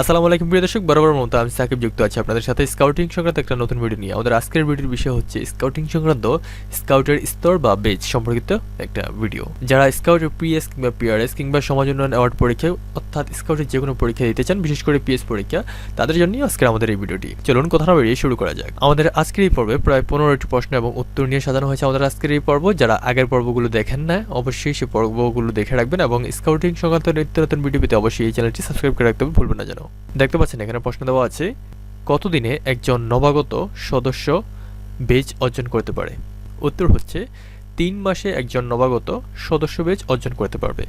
আসসালামু আলাইকুম, প্রিয় দর্শক। বরাবর মতো আমি সাকিব যুক্ত আছি আপনাদের সাথে স্কাউটিং সংক্রান্ত একটা নতুন ভিডিও নিয়ে। আমাদের আজকের ভিডিওর বিষয় হচ্ছে স্কাউটিং সংক্রান্ত স্কাউটের স্তর বা বেজ সম্পর্কিত একটা ভিডিও যারা স্কাউটের পিএস কিংবা পিআরএস কিংবা সমাজ উন্নয়ন অ্যাওয়ার্ড পরীক্ষা অর্থাৎ স্কাউটের যে কোনো পরীক্ষা দিতে চান, বিশেষ করে পিএস পরীক্ষা, তাদের জন্যই আজকের আমাদের এই ভিডিওটি চলুন, কথা না বেরিয়ে শুরু করা যাক। আমাদের আজকের এই পর্বে প্রায় পনেরোটি প্রশ্ন এবং উত্তর নিয়ে সাজানো হয়েছে আমাদের আজকের এই পর্ব। যারা আগের পর্বগুলো দেখেন না, অবশ্যই সেই পর্বগুলো দেখে রাখবেন এবং স্কাউটিং সংক্রান্ত নিত্য নতুন ভিডিও পেতে অবশ্যই এই চ্যানেলটি সাবস্ক্রাইব করে রাখতে হবে ভুলবেন না যেন। দেখতে পাচ্ছেন, এখানে প্রশ্ন দেওয়া আছে, কতদিনে একজন নবাগত সদস্য বেজ অর্জন করতে পারে? উত্তর হচ্ছে, তিন মাসে একজন নবাগত সদস্য বেজ অর্জন করতে পারবে।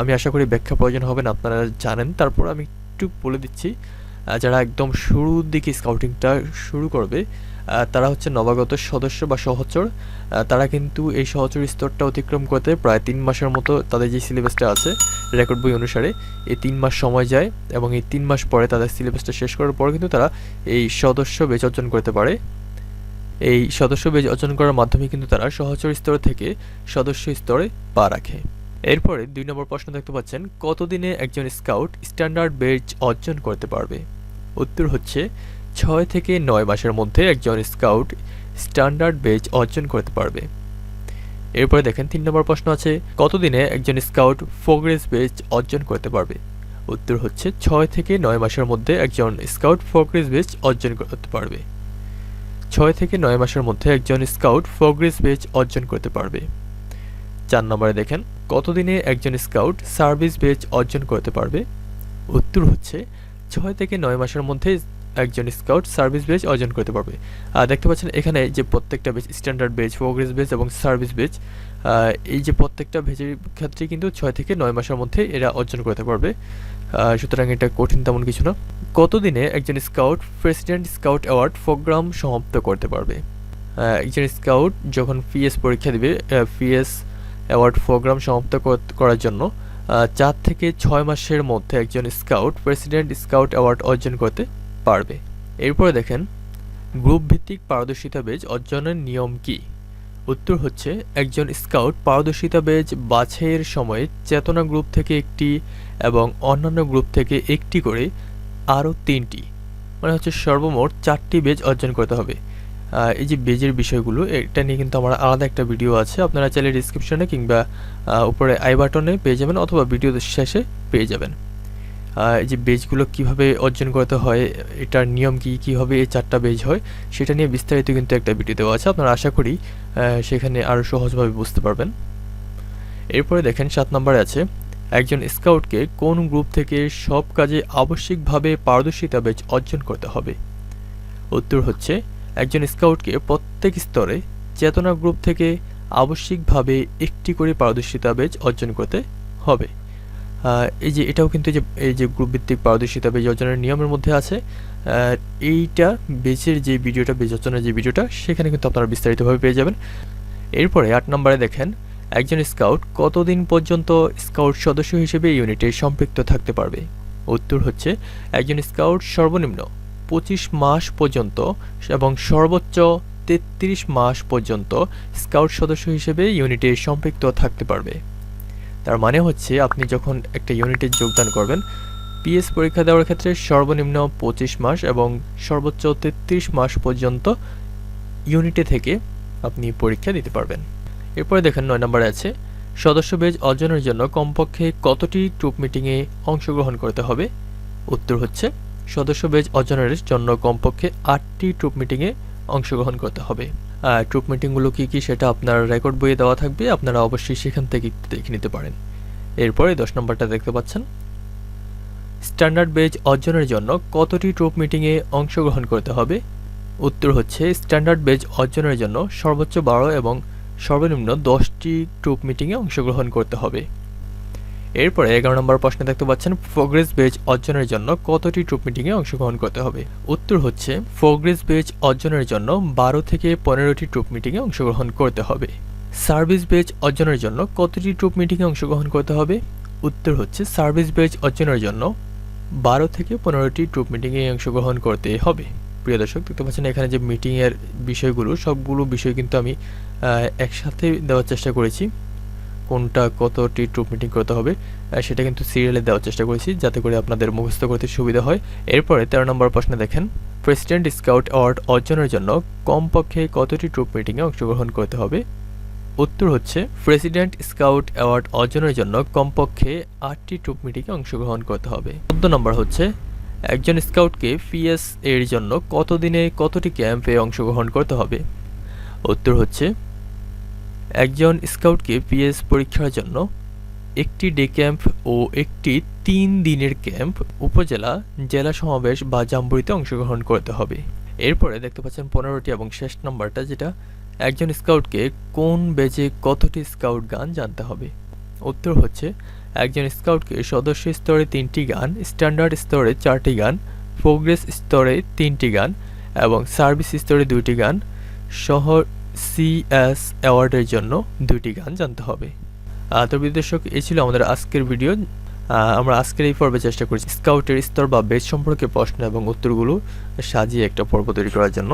আমি আশা করি ব্যাখ্যা প্রয়োজন হবে না, আপনারা জানেন। তারপর আমি একটু বলে দিচ্ছি যারা একদম শুরুর দিকে স্কাউটিংটা শুরু করবে তারা হচ্ছে নবাগত সদস্য বা সহচর। তারা কিন্তু এই সহচর স্তরটা অতিক্রম করতে প্রায় তিন মাসের মতো তাদের যে সিলেবাসটা আছে রেকর্ড বই অনুসারে, এই তিন মাস সময় যায় এবং এই তিন মাস পরে তাদের সিলেবাসটা শেষ করার পর কিন্তু তারা এই সদস্য বেচ অর্জন করতে পারে। এই সদস্য বেজ অর্জন করার মাধ্যমে কিন্তু তারা সহচর স্তর থেকে সদস্য স্তরে পা রাখে। এরপরে দুই নম্বর প্রশ্ন দেখতে পাচ্ছেন, কতদিনে একজন স্কাউট স্ট্যান্ডার্ড বেজ অর্জন করতে পারবে? উত্তর হচ্ছে, ছয় থেকে নয় মাসের মধ্যে একজন স্কাউট স্ট্যান্ডার্ড বেজ অর্জন করতে পারবে। এরপরে দেখেন, তিন নম্বর প্রশ্ন আছে, কতদিনে একজন স্কাউট ফোগ্রেস বেজ অর্জন করতে পারবে? উত্তর হচ্ছে, ছয় থেকে নয় মাসের মধ্যে একজন স্কাউট ফোগ্রেস বেজ অর্জন করতে পারবে। ছয় থেকে নয় মাসের মধ্যে একজন স্কাউট ফোগ্রেস বেজ অর্জন করতে পারবে। চার নম্বরে দেখেন, কতদিনে একজন স্কাউট সার্ভিস বেজ অর্জন করতে পারবে? উত্তর হচ্ছে, ছয় থেকে নয় মাসের মধ্যে একজন স্কাউট সার্ভিস বেজ অর্জন করতে পারবে। আর দেখতে পাচ্ছেন এখানে যে প্রত্যেকটা base standard base progress base এবং সার্ভিস বেজ এই যে প্রত্যেকটা ভেজের ক্ষেত্রে কিন্তু ছয় থেকে নয় মাসের মধ্যে এরা অর্জন করতে পারবে। সুতরাং এটা কঠিন তেমন কিছু না। কতদিনে একজন scout president scout award programme সমাপ্ত করতে পারবে? একজন স্কাউট যখন পিএস পরীক্ষা দিবে পিএস অ্যাওয়ার্ড প্রোগ্রাম সমাপ্ত করার জন্য চার থেকে ছয় মাসের মধ্যে একজন স্কাউট, প্রেসিডেন্ট স্কাউট অ্যাওয়ার্ড অর্জন করতে পারবে। এরপরে দেখেন গ্রুপ ভিত্তিক পারদর্শিতা বেজ অর্জনের নিয়ম কি? উত্তর হচ্ছে, একজন স্কাউট পারদর্শিতা বেজ বাছাইয়ের সময় চেতনা গ্রুপ থেকে একটি এবং অন্যান্য গ্রুপ থেকে একটি করে আরও তিনটি। মানে হচ্ছে সর্বমোট চারটি বেজ অর্জন করতে হবে। এই যে বেজের বিষয়গুলো, এটা নিয়ে কিন্তু আমার আলাদা একটা ভিডিও আছে। আপনারা চাইলে ডিসক্রিপশনে কিংবা উপরে আই বাটনে পেয়ে যাবেন অথবা ভিডিও শেষে পেয়ে যাবেন। এই যে বেজগুলো কীভাবে অর্জন করতে হয়, এটার নিয়ম কি কীভাবে এই চারটা বেজ হয়, সেটা নিয়ে বিস্তারিত কিন্তু একটা ভিডিও দেওয়া আছে। আপনারা আশা করি সেখানে আরও সহজভাবে বুঝতে পারবেন। এরপরে দেখেন, সাত নম্বরে আছে, একজন স্কাউটকে কোন গ্রুপ থেকে সব কাজে আবশ্যিকভাবে পারদর্শিতা বেজ অর্জন করতে হবে? উত্তর হচ্ছে একজন স্কাউটকে প্রত্যেক স্তরে চেতনা গ্রুপ থেকে আবশ্যিকভাবে একটি করে পারদর্শিতা বেজ অর্জন করতে হবে। এই যে এটাও কিন্তু যে, এই যে গ্রুপ ভিত্তিক পারদর্শিতা বেজ অর্জনের নিয়মের মধ্যে আছে। এইটা বেজের যে ভিডিওটা বেজ অর্জনের যে ভিডিওটা, সেখানে কিন্তু আপনারা বিস্তারিতভাবে পেয়ে যাবেন। এরপরে আট নম্বরে দেখেন, একজন স্কাউট কতদিন পর্যন্ত স্কাউট সদস্য হিসেবে ইউনিটে সম্পৃক্ত থাকতে পারবে? উত্তর হচ্ছে, একজন স্কাউট সর্বনিম্ন পঁচিশ মাস পর্যন্ত এবং সর্বোচ্চ তেত্রিশ মাস পর্যন্ত স্কাউট সদস্য হিসেবে ইউনিটে সম্পৃক্ত থাকতে পারবে। তার মানে হচ্ছে আপনি যখন একটা ইউনিটে যোগদান করবেন, পিএস পরীক্ষা দেওয়ার ক্ষেত্রে সর্বনিম্ন পঁচিশ মাস এবং সর্বোচ্চ তেত্রিশ মাস পর্যন্ত ইউনিটে থেকে আপনি পরীক্ষা দিতে পারবেন। এরপরে দেখেন নয় নম্বরে আছে সদস্য বেজ অর্জনের জন্য কমপক্ষে কতটি ট্রুপ মিটিংয়ে অংশগ্রহণ করতে হবে? উত্তর হচ্ছে সদস্য বেজ অর্জনের জন্য কমপক্ষে আটটি ট্রুপ মিটিংয়ে অংশগ্রহণ করতে হবে। ট্রুপ মিটিংগুলো কী কী সেটা আপনার রেকর্ড বইয়ে দেওয়া থাকবে, আপনারা অবশ্যই সেখান থেকে দেখে নিতে পারেন। এরপরে দশ নম্বরটা দেখতে পাচ্ছেন। স্ট্যান্ডার্ড বেজ অর্জনের জন্য কতটি ট্রুপ মিটিংয়ে অংশগ্রহণ করতে হবে? উত্তর হচ্ছে স্ট্যান্ডার্ড বেজ অর্জনের জন্য সর্বোচ্চ বারো এবং সর্বনিম্ন দশটি ট্রুপ মিটিংয়ে অংশগ্রহণ করতে হবে। এরপরে এগারো নম্বর প্রশ্নে দেখতে পাচ্ছেন প্রোগ্রেস বেজ অর্জনের জন্য কতটি ট্রুপ মিটিংয়ে অংশগ্রহণ করতে হবে? উত্তর হচ্ছে প্রোগ্রেস বেজ অর্জনের জন্য বারো থেকে পনেরোটি ট্রুপ মিটিংয়ে অংশগ্রহণ করতে হবে। সার্ভিস বেজ অর্জনের জন্য কতটি ট্রুপ মিটিংয়ে অংশগ্রহণ করতে হবে? উত্তর হচ্ছে, সার্ভিস বেজ অর্জনের জন্য বারো থেকে পনেরোটি ট্রুপ মিটিংয়ে অংশগ্রহণ করতে হবে। প্রিয় দর্শক, দেখতে পাচ্ছেন, এখানে যে মিটিংয়ের বিষয়গুলো, সবগুলো বিষয় কিন্তু আমি একসাথে দেওয়ার চেষ্টা করেছি। কোনটা কতটি ট্রুপ মিটিং করতে হবে সেটা কিন্তু সিরিয়ালে দেওয়ার চেষ্টা করেছি যাতে করে আপনাদের মুখস্থ করতে সুবিধা হয়। এরপরে তেরো নম্বর প্রশ্নে দেখেন প্রেসিডেন্ট স্কাউট অ্যাওয়ার্ড অর্জনের জন্য কমপক্ষে কতটি ট্রুপ মিটিংয়ে অংশগ্রহণ করতে হবে? উত্তর হচ্ছে প্রেসিডেন্ট স্কাউট অ্যাওয়ার্ড অর্জনের জন্য কমপক্ষে আটটি ট্রুপ মিটিংয়ে অংশগ্রহণ করতে হবে। চোদ্দ নম্বর হচ্ছে, একজন স্কাউটকে পিএস এর জন্য কতদিনে কতটি ক্যাম্পে অংশগ্রহণ করতে হবে? উত্তর হচ্ছে একজন স্কাউটকে পিএস পরীক্ষার জন্য একটি ডে ক্যাম্প ও একটি তিন দিনের ক্যাম্প, উপজেলা, জেলা সমাবেশ বা জাম্বুরিতে অংশগ্রহণ করতে হবে। এরপরে দেখতে পাচ্ছেন পনেরোটি এবং শেষ নাম্বারটা, যেটা একজন স্কাউটকে কোন বেজে কতটি স্কাউট গান জানতে হবে। উত্তর হচ্ছে, একজন স্কাউটকে সদস্য স্তরে তিনটি গান, স্ট্যান্ডার্ড স্তরে চারটি গান, প্রোগ্রেস স্তরে তিনটি গান এবং সার্ভিস স্তরে দুইটি গান সহ সিএস অ্যাওয়ার্ডের জন্য দুইটি গান জানতে হবে। তো দর্শক, এই ছিল আমাদের আজকের ভিডিও। আমরা আজকের এই পর্বে চেষ্টা করেছি স্কাউটের স্তর বা বেজ সম্পর্কে প্রশ্ন এবং উত্তরগুলো সাজিয়ে একটা পর্ব তৈরি করার জন্য।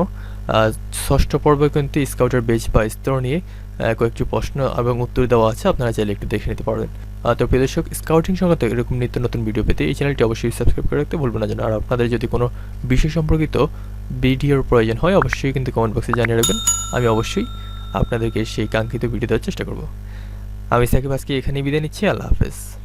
ষষ্ঠ পর্বে কিন্তু স্কাউটের বেজ বা স্তর নিয়ে কয়েকটি প্রশ্ন এবং উত্তর দেওয়া আছে, আপনারা চাইলে একটু দেখে নিতে পারবেন। তো প্রিয় দর্শক, স্কাউটিং সংক্রান্ত এরকম নিত্য নতুন ভিডিও পেতে এই চ্যানেলটি অবশ্যই সাবস্ক্রাইব করে রাখতে ভুলবেন না। যেন আর আপনাদের যদি কোনো বিষয় সম্পর্কিত ভিডিওর প্রয়োজন হয়, অবশ্যই কিন্তু কমেন্ট বক্সে জানিয়ে রাখবেন। আমি অবশ্যই আপনাদেরকে সেই কাঙ্ক্ষিত ভিডিও দেওয়ার চেষ্টা করব। আমি সাকিব, আজকে এখানেই বিদায় নিচ্ছি। আল্লাহ হাফেজ।